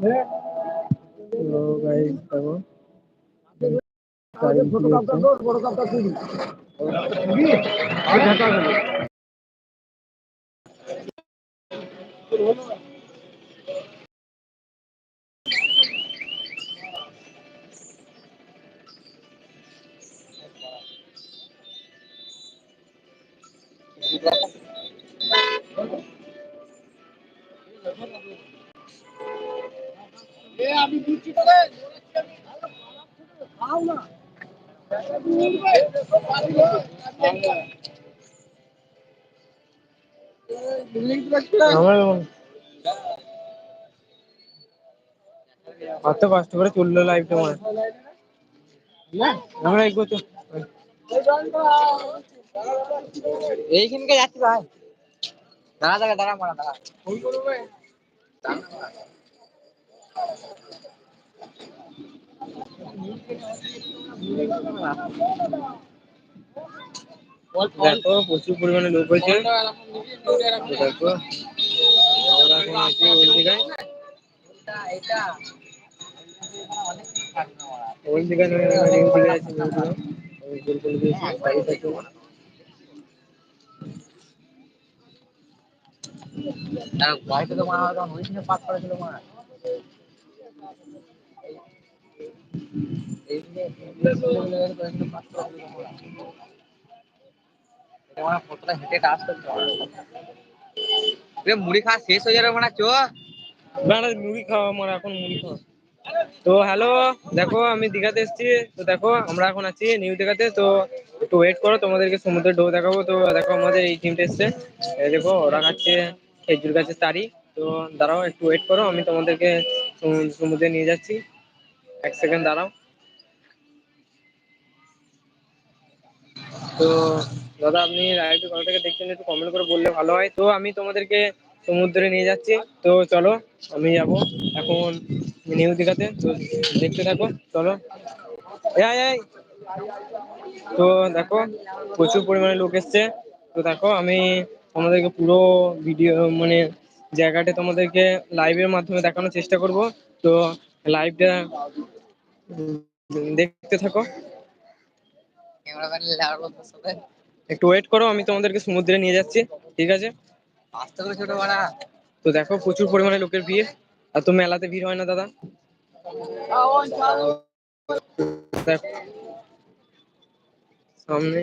তো গাইস দেখো গাড়ি বিক্রি হচ্ছে। আমি কত কষ্ট করে তুললো লাইভটা আমার আমরা এগোতো এইখানকে যাচ্ছি ভাই। দাঁড়া দাঁড়া দাঁড়া মারা দাঁড়া। দেখো, প্রচুর পরিমাণে লোক হয়েছে। দেখো, আমরা তো মারা তখন ওই দিনে পাস করেছিল মারা মানে কতটা হেঁটে টাচ করতে হবে। মুড়ি খাওয়া শেষ হয়ে যাবে মানে চো। না মুড়ি খাওয়া আমার এখন মুড়ি খাওয়া। তো হ্যালো, দেখো, আমি দীঘাতে এসেছি। তো দেখো, আমরা এখন আছি নিউ দীঘাতে। তো একটু ওয়েট করো, তোমাদেরকে সমুদ্রের ঢেউ দেখাবো। তো দেখো, আমাদের এই টিমটা এসছে। দেখো, ওরা খাচ্ছে খেজুর গাছের তারি। তো দাঁড়াও, একটু ওয়েট করো, আমি তোমাদেরকে সমু- সমুদ্রে নিয়ে যাচ্ছি। এক সেকেন্ড দাঁড়াও। তো দাদা, আপনি লাইভটি কোথা থেকে দেখছেন, একটু কমেন্ট করে বললে ভালো হয়। তো আমি তোমাদেরকে সমুদ্রে নিয়ে যাচ্ছি। তো চলো, আমি যাব এখন নিউ দীঘাতে। তো দেখতে থাকো, চলো। এই। তো দেখো, প্রচুর পরিমাণে লোক এসছে। তো দেখো, আমি তোমাদেরকে পুরো ভিডিও মানে জায়গাটা তোমাদেরকে লাইভের মাধ্যমে দেখানোর চেষ্টা করব। তো লাইভটা দেখতে থাকো। ক্যামেরাম্যান লাগাবো তোর সাথে একটু ওয়েট করো, আমি তোমাদেরকে সমুদ্রে নিয়ে যাচ্ছি, ঠিক আছে? আস্তে করে ছোট তো দেখো, প্রচুর পরিমাণে লোকের ভিড়, আর তো মেলাতে ভিড় হয় না, দাদা। দেখো, সামনে।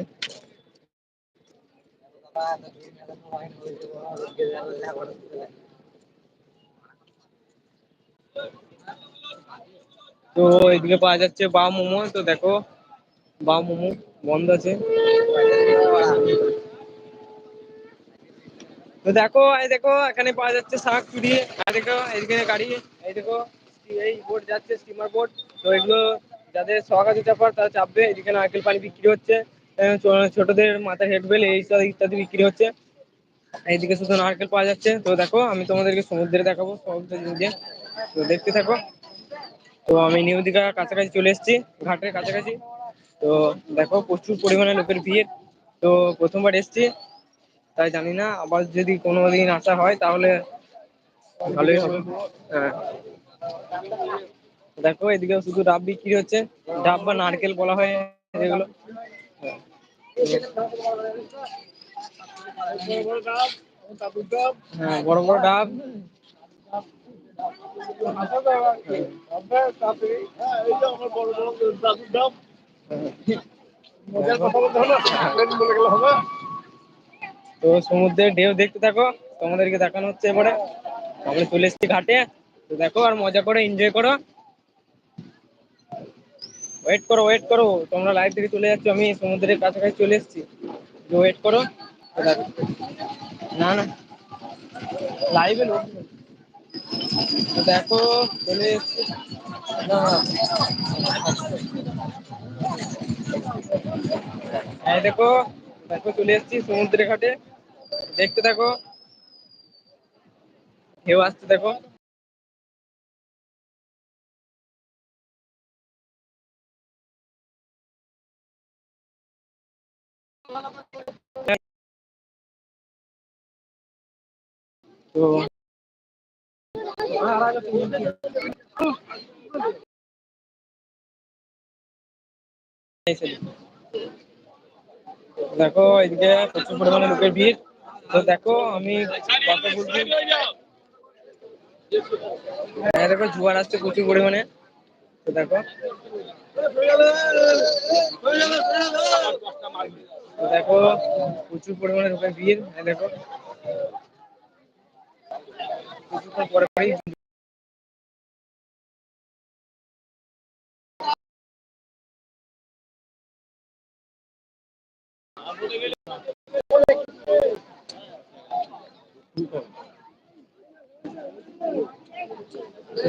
তো এদিকে পাওয়া যাচ্ছে বা মোমো, তো দেখো বা মোমো। বন্ধ আছে। তো দেখো, এই দেখো, এখানে পাওয়া যাচ্ছে শাক চুরি, আর দেখো এদিকে গাড়ি, এই দেখো এই বোট যাচ্ছে স্টিমার বোট তো এগুলো যাদের শখ আছে চাপার, তারা চাপবে। এদিকে নারকেল পানি বিক্রি হচ্ছে। ছোটদের মাথার হেডবেল, এই ইত্যাদি বিক্রি হচ্ছে। এইদিকে শুধু নারকেল পাওয়া যাচ্ছে। তো দেখো, আমি তোমাদেরকে সমুদ্রে দেখাবো, সমুদ্র দিয়ে তো দেখতে থাকো। তো আমি নিউ দীঘা কাছাকাছি চলে এসেছি, ঘাটের কাছাকাছি। তো দেখো প্রচুর পরিমাণে লোকের ভিড়। তো প্রথমবার এসেছি, তাই জানি না, আবার যদি কোনো দিন আসা হয় তাহলে ভালোই হবে। হ্যাঁ। দেখো এদিকে শুধু ডাব বিক্রি হচ্ছে, ডাব বা নারকেল বলা হয় এগুলো। হ্যাঁ। হ্যাঁ বড় বড় ডাব। তো সমুদ্রের ঢেউ দেখতে থাকো তোমাদেরকে দেখানো হচ্ছে এবারে। আমরা চলে এসেছি ঘাটে। তো দেখো আর মজা করো এনজয় করো। ওয়েট করো ওয়েট করো। তোমরা লাইভ থেকে চলে যাচ্ছ আমি সমুদ্রের কাছাকাছি চলে এসেছি। ওয়েট করো। না না। লাইভে দেখো চলে এসেছি। না, এই দেখো দেখো চলে এসেছি সমুদ্রের ঘাটে। দেখতে থাকো। ঢেউ আসতে দেখো। তো দেখো, এদিকে প্রচুর পরিমাণে লোকের ভিড়। তো দেখো, আমি কথা বলছি। হ্যাঁ দেখো, জোয়ার আসছে প্রচুর পরিমাণে। তো দেখো। দেখো, প্রচুর পরিমাণে লোকের ভিড়। হ্যাঁ দেখো। কিছুক্ষণ পরে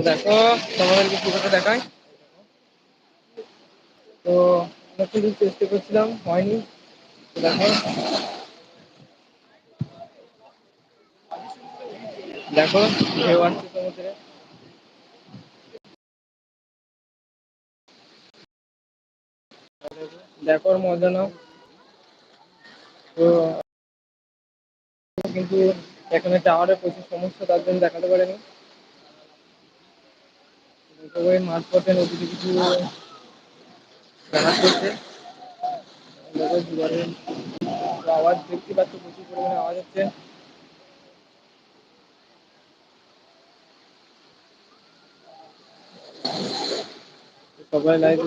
দেখো, তোমাদেরকে তো অনেক কিছু চেষ্টা করছিলাম, হয়নি। দেখো। দেখো, ঢেউ আসছে সমুদ্রে দেখো, মজা নাও। তো কিন্তু এখানে টাওয়ারে প্রচুর সমস্যা তার জন্য দেখাতে পারেনি। তবে মাঝ পথে নদীতে কিছু জাহাজ করছে জোয়ারের আওয়াজ দেখতে পাচ্ছ প্রচুর পরিমাণে আওয়াজ হচ্ছে। সবাই লাইভ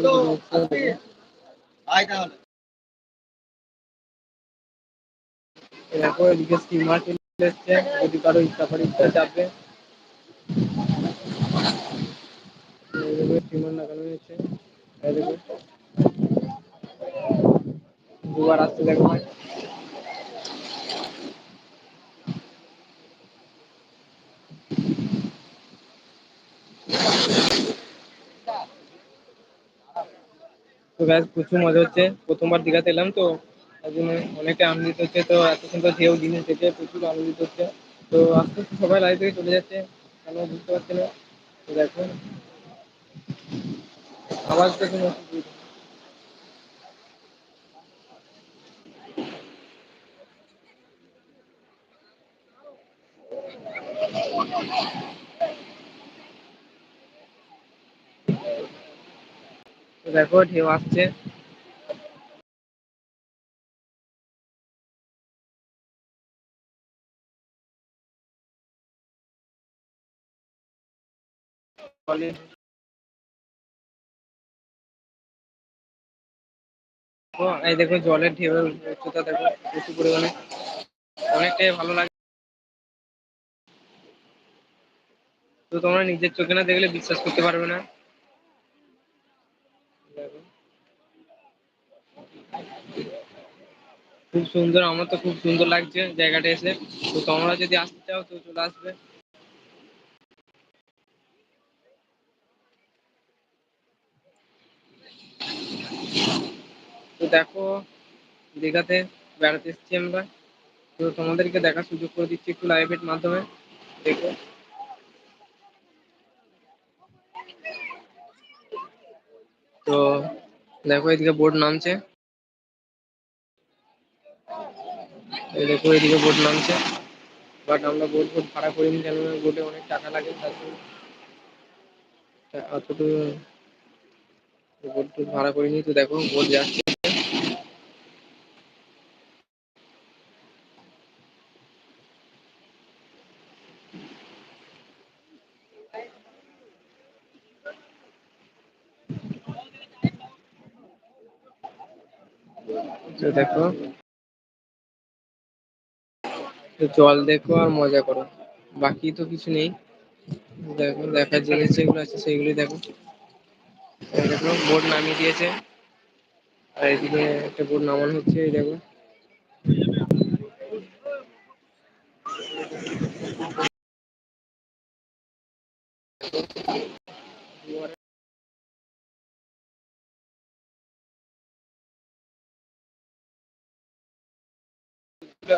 আয় তাহলে। দেখো এদিকে স্টিমার চলে এসছে, যদি কারও ইচ্ছা করে ইচ্ছা চাপবে স্টিমার লাগানো হয়েছে দুবার আসছে দেখো। তো গাছ প্রচুর মজা হচ্ছে। প্রথমবার দীঘাতে এলাম তো। তার জন্য অনেকটা আনন্দিত হচ্ছে, তো এত সুন্দর ঢেউ জিনিস দেখে প্রচুর আনন্দিত হচ্ছে। তো আস্তে আস্তে সবাই লাইভ থেকে চলে যাচ্ছে, কেন বুঝতে পারছি না। তো দেখো আওয়াজ দেখুন তো দেখো, ঢেউ আসছে। তো এই দেখো জলের ঢেউয়ের উচ্চতা দেখো প্রচুর পরিমাণে। অনেকটাই ভালো লাগে। তো তোমরা নিজের চোখে না দেখলে বিশ্বাস করতে পারবে না। খুব সুন্দর, আমার তো খুব সুন্দর লাগছে জায়গাটা এসে। তো তোমরা যদি আসতে চাও, তো চলে আসবে। দেখো, দীঘাতে বেড়াতে এসেছি আমরা। তো তোমাদেরকে দেখার সুযোগ করে দিচ্ছি একটু লাইভের মাধ্যমে। দেখো। তো দেখো, এদিকে বোর্ড নামছে। দেখো, এদিকে বোর্ড নামছে। বাট আমরা বোর্ড বোট ভাড়া করিনি কেন বোটে অনেক টাকা লাগে, তার জন্য। অতটুকু টোট ভাড়া করিনি, তো দেখো বোট যাচ্ছে। দেখো জল দেখো আর মজা করো। বাকি তো কিছু নেই। দেখো, দেখার জিনিস যেগুলো আছে, সেগুলোই দেখো। দেখো বোট নামিয়ে দিয়েছে। আর এদিকে একটা বোট নামানো হচ্ছে, এই দেখো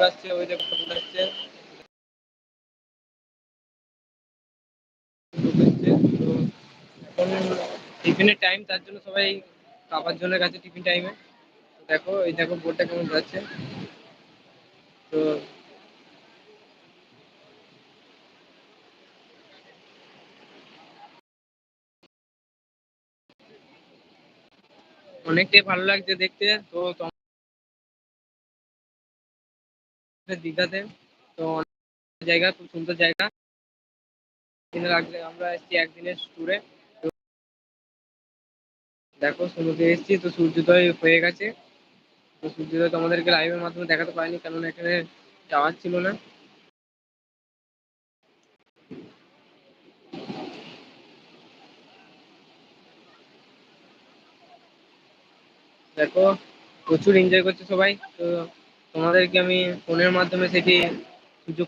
আসছে, ওই দেখো আসছে। টিফিনের টাইম তার জন্য সবাই কাবার জন্য কাছে টিফিন টাইমে দেখো, এই দেখো বোর্ডটা কেমন যাচ্ছে। তো অনেকটাই ভালো লাগছে দেখতে। তো দীঘাতে তো জায়গা, খুব সুন্দর জায়গা। আমরা এসেছি একদিনের ট্যুরে দেখো, সমুদ্রে এসেছি, তো সূর্যোদয় হয়ে গেছে। তো সূর্যোদয় তোমাদেরকে লাইভের মাধ্যমে দেখাতে পারিনি, কেননা এখানে টাওয়ার ছিল না। দেখো, প্রচুর এনজয় করছে সবাই। তো তোমাদেরকে আমি ফোনের মাধ্যমে সেটি সুযোগ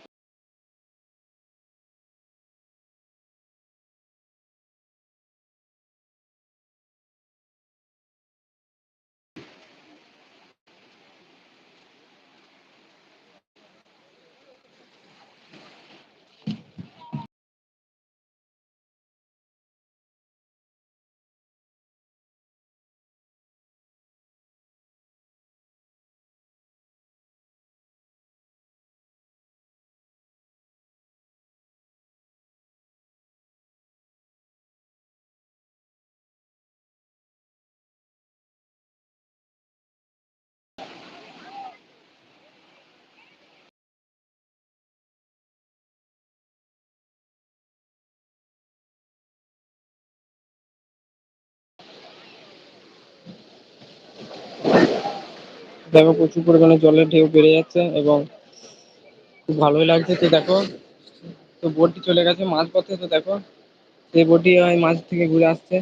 দেখো প্রচুর পরিমাণে জলের ঢেউ বেড়ে যাচ্ছে এবং খুব ভালোই লাগছে তো দেখো। তো বোটটি চলে গেছে মাঝ পথে তো দেখো। সেই বোটটি ওই মাঝ থেকে ঘুরে আসছে।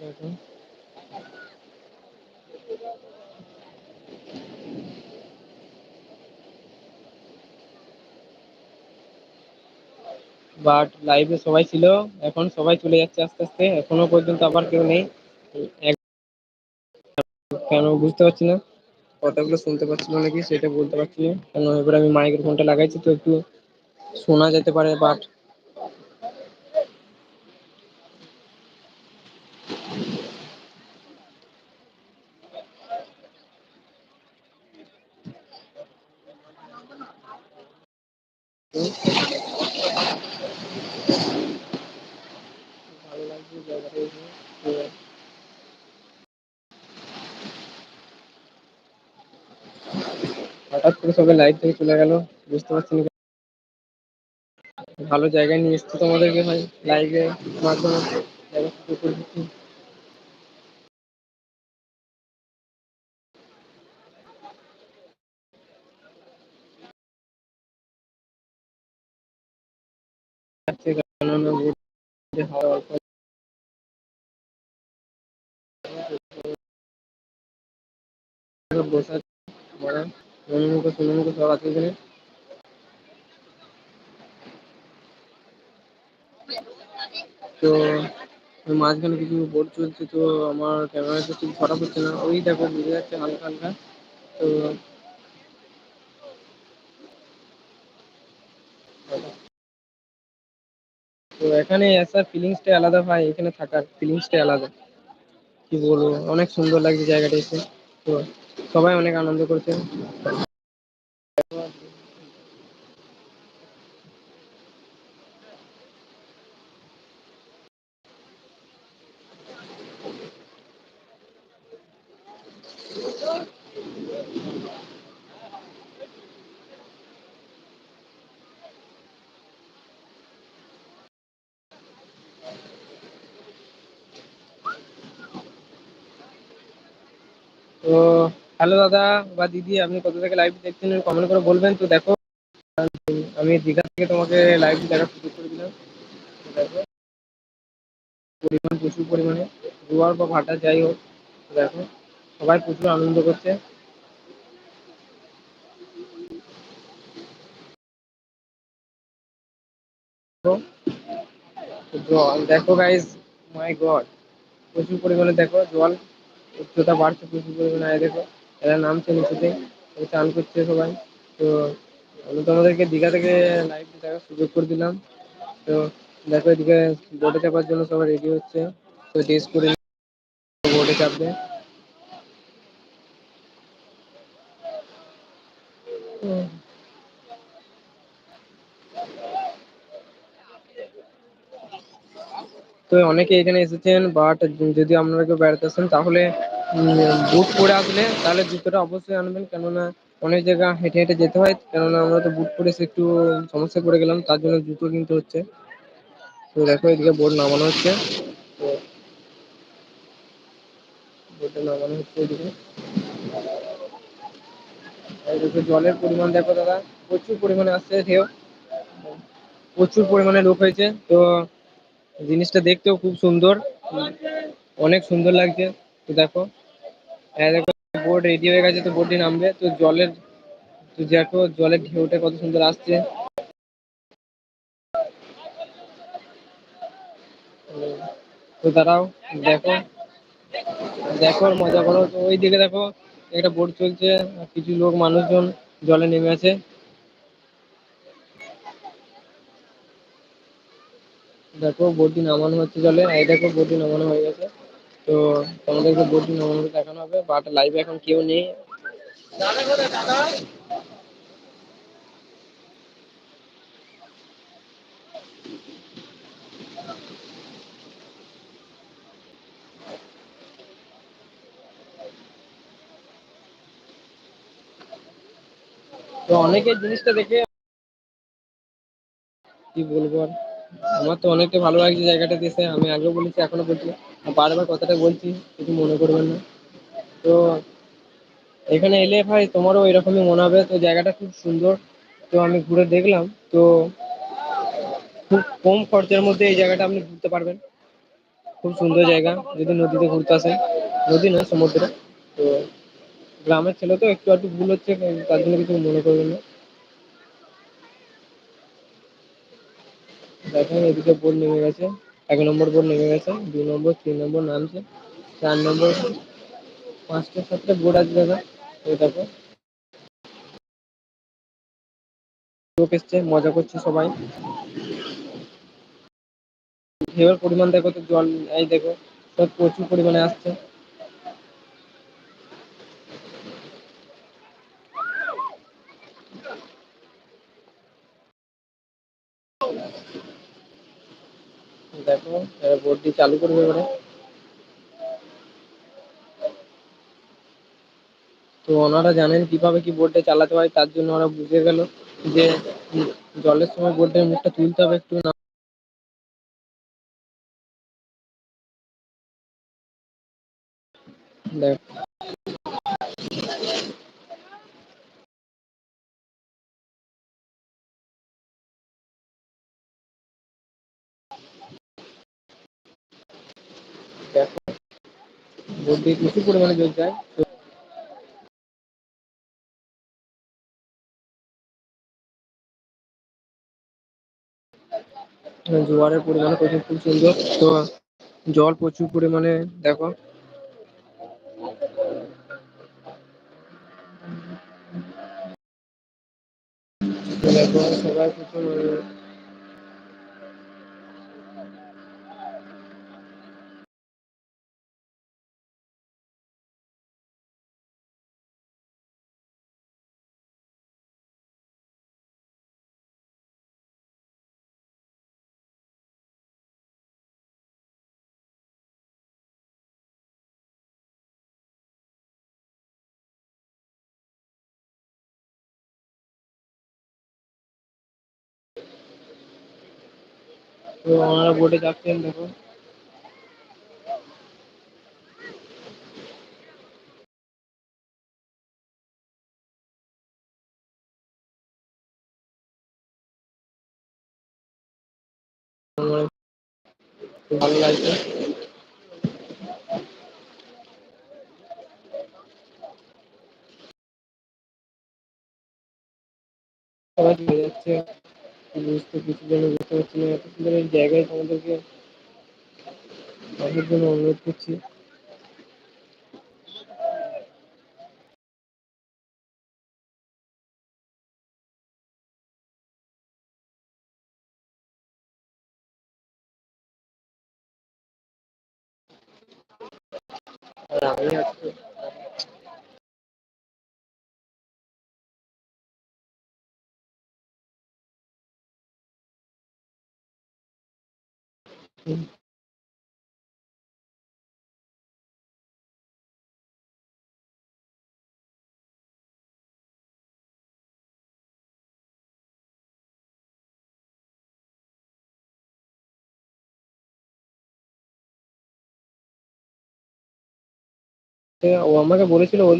দেখো। বাট লাইভে সবাই ছিল। এখন সবাই চলে যাচ্ছে আস্তে আস্তে। এখনও পর্যন্ত আবার কেউ নেই। কেন বুঝতে পারছি না। কথাগুলো শুনতে পাচ্ছিল নাকি, সেটা বলতে পারছি না। কেন এবার আমি মাইক্রোফোনটা ফোনটা লাগাইছি তো একটু শোনা যেতে পারে বাট করে সবাই থেকে চলে গেল, বুঝতে পারছি না। ভালো জায়গায় নিয়ে এসছি তোমাদেরকে ভাই লাইভে মাধ্যমে। অল্প সোনমুখ সব আছে এখানে। তো মাঝখানে কিছু বোর্ড চলছে, তো আমার ক্যামেরাতে ঠিক ধরা পড়ছে না। ওই দেখো, বুঝে যাচ্ছে হালকা হালকা। তো তো এখানে আসার ফিলিংসটাই আলাদা ভাই এখানে থাকার ফিলিংসটাই আলাদা। কি বলব? অনেক সুন্দর লাগছে জায়গাটা এসে। তো সবাই অনেক আনন্দ করছে। তো হ্যালো দাদা বা দিদি, আপনি কোথা থেকে লাইভ দেখছেন কমেন্ট করে বলবেন তো, দেখো। আমি দীঘা থেকে তোমাকে লাইভ দেখার সুযোগ করে দিলাম। পরিমাণ প্রচুর পরিমাণে জোয়ার বা ভাটা যাই হোক দেখো, সবাই প্রচুর আনন্দ করছে। দেখো গাইস মাই গড প্রচুর পরিমাণে দেখো জল। উচ্চতা বাড়ছে প্রচুর পরিমাণে আয় দেখো, এরা নামছে নিচেতে চান করছে সবাই। তো আমি তোমাদেরকে দীঘা থেকে লাইভ দেখার সুযোগ করে দিলাম। তো দেখো এদিকে বোটে চাপার জন্য সবাই রেডি হচ্ছে। তো টেস্ট করে বোটে চাপবে তো অনেকে এখানে এসেছেন বাট যদি আপনারা কেউ বেড়াতে আসেন, তাহলে বুট পরে আসলে তাহলে জুতোটা অবশ্যই আনবেন। কেননা অনেক জায়গা হেঁটে হেঁটে যেতে হয়, কেননা আমরা তো বুট পরে একটু সমস্যায় পড়ে গেলাম, তার জন্য জুতো কিনতে হচ্ছে। তো দেখো, এদিকে বোর্ড নামানো হচ্ছে। তো বোর্ডটা নামানো হচ্ছে এদিকে। জলের পরিমাণ দেখো দাদা, প্রচুর পরিমাণে আসছে ঢেউ। প্রচুর পরিমাণে লোক হয়েছে। তো জিনিসটা দেখতেও খুব সুন্দর। অনেক সুন্দর লাগছে। তো দেখো দেখো বোট রেডি হয়ে গেছে, তো বোটটি নামবে। তো জলের, তো দেখো, জলের ঢেউটা কত সুন্দর আসছে। তো দাঁড়াও, দেখো। দেখো, মজা করো। তো ওই দিকে দেখো, একটা বোট চলছে, কিছু লোক, মানুষজন জলে নেমে আছে। দেখো বোটটি নামানো হচ্ছে জলে। এই দেখো বোটটি নামানো হয়ে গেছে। তো তোমাদেরকে বোটটি নামানো দেখানো হবে বাট লাইভে এখন কেউ নেই। তো অনেকের জিনিসটা দেখে কি বলব আর? আমার তো অনেকটা ভালো লাগছে জায়গাটা এসে আমি আগেও বলেছি, এখনও বলছি বারবার কথাটা বলছি, কিছু মনে করবেন না। তো এখানে এলে ভাই তোমারও এরকমই মনে হবে। তো জায়গাটা খুব সুন্দর। তো আমি ঘুরে দেখলাম। তো খুব কম খরচের মধ্যে এই জায়গাটা আপনি ঘুরতে পারবেন। খুব সুন্দর জায়গা। যদি নদীতে ঘুরতে আসেন, নদী নয় সমুদ্রে। তো গ্রামের ছেলে তো একটু একটু ভুল হচ্ছে তার জন্য কিছু মনে করবেন না। দেখেন, এদিকে বোর্ড নেমে গেছে। এক নম্বর বোর্ড নেমে গেছে দুই নম্বর, তিন নম্বর নামছে, চার নম্বর, পাঁচটা, সাতটা বোর্ড আছে দাদা ওই দেখো। লোক এসছে, মজা করছে সবাই। ঢেউয়ের পরিমাণ দেখো তো, জল, এই দেখো, সব প্রচুর পরিমাণে আসছে। দেখো দিয়ে চালু করবে এবারে। তো ওনারা জানেন কীভাবে কি বোর্ডটা চালাতে হয়, তার জন্য ওরা বুঝে গেল যে জলের সময় বোর্ডের মুখটা তুলতে হবে একটু, না দেখো বোর্ডটি প্রচুর পরিমাণে যায় তো জোয়ারের পরিমাণে প্রচুর খুব সুন্দর তো জল প্রচুর পরিমাণে, দেখো। দেখো, সবাই প্রচুর তো ওনারা বোটে যাচ্ছেন দেখো। ভালো লাগছে। সবাই যাচ্ছে। বুঝতে কিছু জন বুঝতে পারছি না। এত সুন্দর জায়গায় তোমাদেরকে আসার জন্য অনুরোধ করছি। him সে ও আমাকে বলেছিল ওর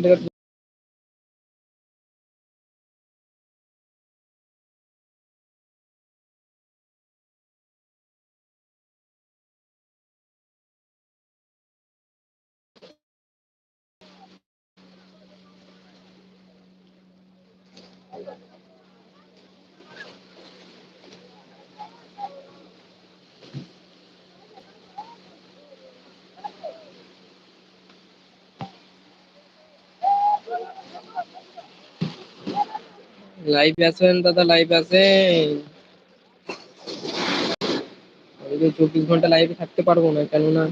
লাইভে আসেন দাদা লাইভে আসেন আমি তো চব্বিশ ঘণ্টা লাইভে থাকতে পারব না, কেননা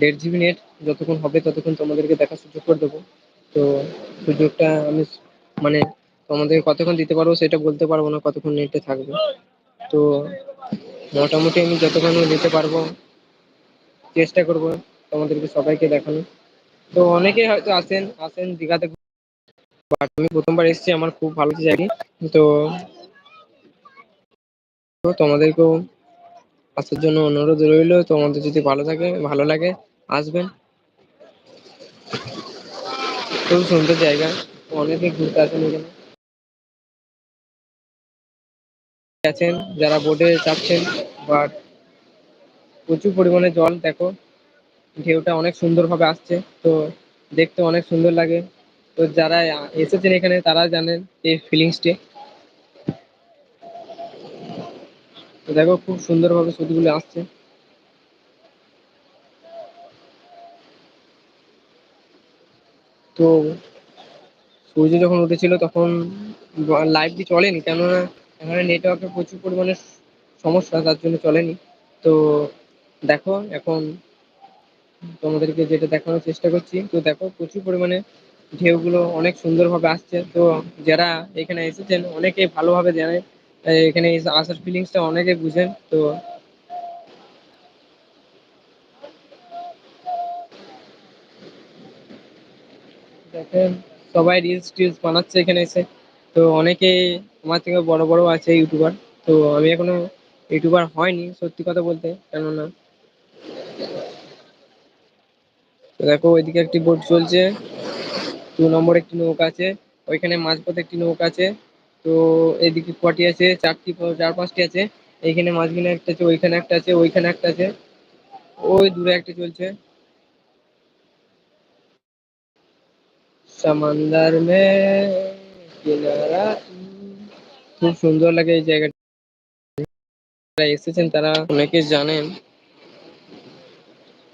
দেড় জিবি নেট যতক্ষণ হবে ততক্ষণ তোমাদেরকে দেখার সুযোগ করে দেবো। তো সুযোগটা আমি মানে তোমাদেরকে কতক্ষণ দিতে পারব সেটা বলতে পারব না, কতক্ষণ নেটে থাকবে। তো মোটামুটি আমি যতক্ষণ দিতে পারব, চেষ্টা করব তোমাদেরকে সবাইকে দেখানো তো অনেকেই হয়তো আসেন আসেন দীঘাতে বাট আমি প্রথমবার এসেছি, আমার খুব ভালো লাগছে তো তোমাদেরকেও আসার জন্য অনুরোধ রইল। তোমাদের যদি ভালো থাকে, ভালো লাগে, আসবেন। খুব সুন্দর জায়গা। অনেকে ঘুরতে আসেন এখানে। আছেন, যারা বোটে চাপছেন বাট প্রচুর পরিমাণে জল, দেখো। ঢেউটা অনেক সুন্দরভাবে আসছে, তো দেখতে অনেক সুন্দর লাগে। তো যারা এসেছেন এখানে, তারা জানেন এই ফিলিংসটি দেখো, খুব সুন্দরভাবে সুদগুলো আসছে। তো সূর্য যখন উঠেছিল, তখন লাইভটি চলেনি, কেননা এখানে নেটওয়ার্কের প্রচুর পরিমাণে সমস্যা, তার জন্য চলেনি। তো দেখো, এখন তোমাদেরকে যেটা দেখানোর চেষ্টা করছি, তো দেখো, প্রচুর পরিমাণে ঢেউগুলো অনেক সুন্দরভাবে আসছে। তো যারা এখানে এসেছেন অনেকে ভালোভাবে জানে এখানে এসে, আসার ফিলিংসটা অনেকে বুঝেন। তো দেখেন, সবাই রিলস টিলস বানাচ্ছে এখানে এসে। তো অনেকে আমার থেকে বড় বড় আছে ইউটিউবার। তো আমি এখনও ইউটিউবার হয়নি, সত্যি কথা বলতে, কেননা দেখো, ওইদিকে একটি বোট চলছে। দু নম্বর একটি নৌকা আছে, ওইখানে মাঝপথে একটি নৌকা আছে, তো এদিকে কটি আছে, চারটি চার পাঁচটি আছে, এইখানে মাঝখানে একটা আছে, ওইখানে একটা আছে, ওইখানে একটা আছে, ওই দূরে একটা চলছে। সমন্দর মে খুব সুন্দর লাগে এই জায়গাটা। যারা এসেছেন তারা অনেকে জানেন।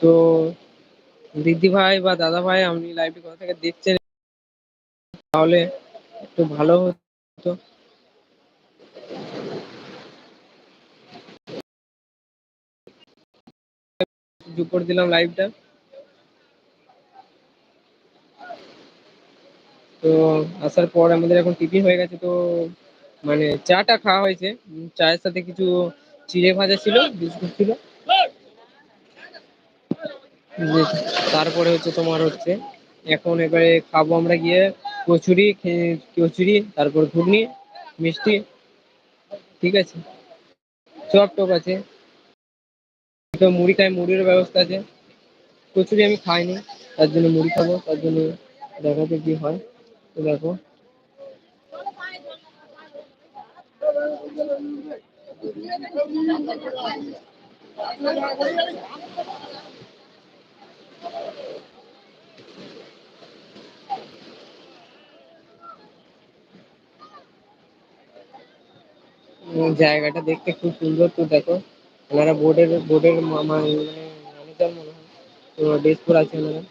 তো দিদি ভাই বা দাদা ভাই আপনি লাইভে কোথা থেকে দেখছেন? তাহলে একটু ভালো হতো। যোগ করে দিলাম লাইভটা তো আসার পর আমাদের এখন টিফিন হয়ে গেছে তো মানে চাটা খাওয়া হয়েছে। চায়ের সাথে কিছু চিড়ে ভাজা ছিল, বিস্কুট ছিল। তারপরে হচ্ছে তোমার হচ্ছে, এখন এবারে খাব আমরা গিয়ে কচুরি কচুরি, তারপর ঘুগনি, মিষ্টি, ঠিক আছে। চপ টপ আছে। তো মুড়ি খাই, মুড়ির ব্যবস্থা আছে। কচুরি আমি খাইনি, তার জন্য মুড়ি খাব, তার জন্য দেখাতে কি হয়, তো দেখো। উম, জায়গাটা দেখতে খুব সুন্দর তো দেখো। ওনারা বোর্ডের বোর্ডের ম্যানেজার মনে হয়। তো ড্রেস পরে আছে ওনারা।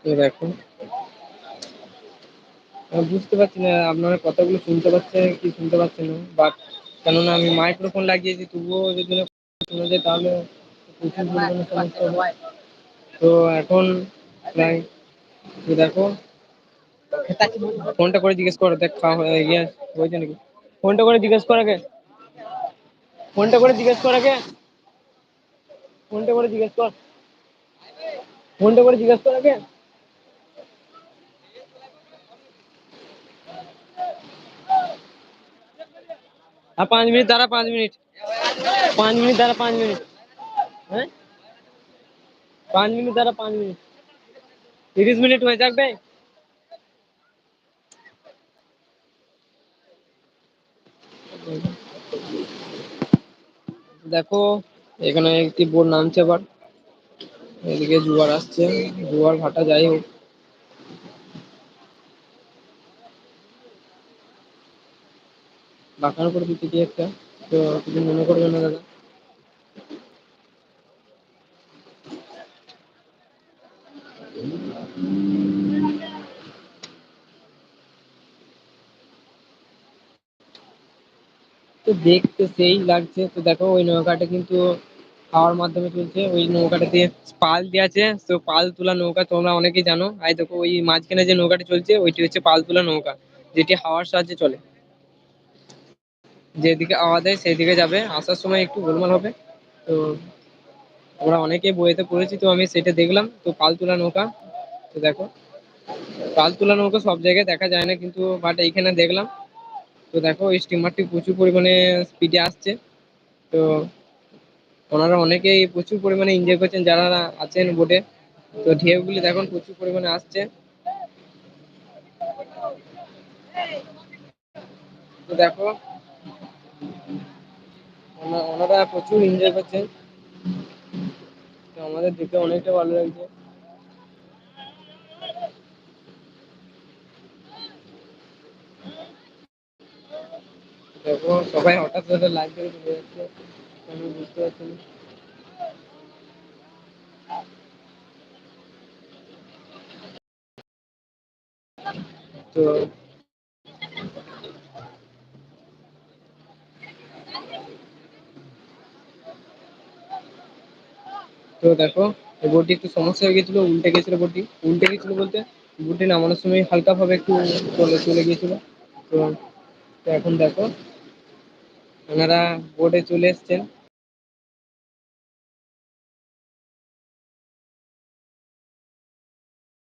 তো দেখো। বুঝতে পারছি না আপনারা কথাগুলো শুনতে পাচ্ছেন কি শুনতে পাচ্ছেন না। বাট কেননা আমি মাইক্রোফোন লাগিয়েছি তবুও যদি না শোনা যায় তাহলে হবে। তো এখন প্রায় দেখো ফোনটা করে জিজ্ঞেস করো দেখ খাওয়া হয়ে ইয়ে হয়েছে নাকি ফোনটা করে জিজ্ঞেস কর আগে ফোনটা করে জিজ্ঞেস কর আগে ফোনটা করে জিজ্ঞেস কর ফোনটা করে জিজ্ঞেস কর আগে আর পাঁচ মিনিট দাঁড়া পাঁচ মিনিট পাঁচ মিনিট দাঁড়া পাঁচ মিনিট হ্যাঁ পাঁচ মিনিট দাঁড়া পাঁচ মিনিট তিরিশ মিনিট হয়ে থাকবে দেখো, এখানে একটি বোট নামছে আবার। এদিকে জোয়ার আসছে, জোয়ার ভাটা যাই হোক। বাঁকার করে দিতে একটা, তো কিছু মনে করবে না দাদা? তো দেখতে সেই লাগছে। তো দেখো, ওই নৌকাটা কিন্তু হাওয়ার মাধ্যমে চলছে। ওই নৌকাটাতে পাল দিয়ে আছে। তো পাল তোলা নৌকা তোমরা অনেকেই জানো। আর দেখো, ওই মাঝখানে যে নৌকাটা চলছে, ওইটি হচ্ছে পাল তোলা নৌকা, যেটি হাওয়ার সাহায্যে চলে। যেদিকে আওয়াজ হয় সেদিকে যাবে। আসার সময় একটু গোলমাল হবে। তো আমরা অনেকেই বইতে পড়েছি, তো আমি সেটা দেখলাম। তো পাল তোলা নৌকা, তো দেখো। পাল তোলা নৌকা সব জায়গায় দেখা যায় না, কিন্তু বাট এইখানে দেখলাম। তো দেখো, এই স্টিমারটি প্রচুর পরিমাণে স্পিডে আসছে। তো ওনারা অনেকেই প্রচুর পরিমাণে এনজয় করছেন, যারা আছেন বোটে তো ঢেউগুলি দেখুন, প্রচুর পরিমাণে আসছে। তো দেখো ওনারা প্রচুর এনজয় করছেন। তো আমাদের দেখে অনেকটা ভালো লাগছে। সবাই হঠাৎ করে করে চলে যাচ্ছে। আমি বুঝতে পারছি না। তো তো দেখো বোটটি একটু সমস্যা হয়ে গেছিল, উল্টে গেছিল বোটটি উল্টে গেছিল বলতে বোটটি নামানোর সময় হালকাভাবে একটু চলে চলে গিয়েছিল। তো এখন দেখো ওনারা বোটে চলে এসছেন।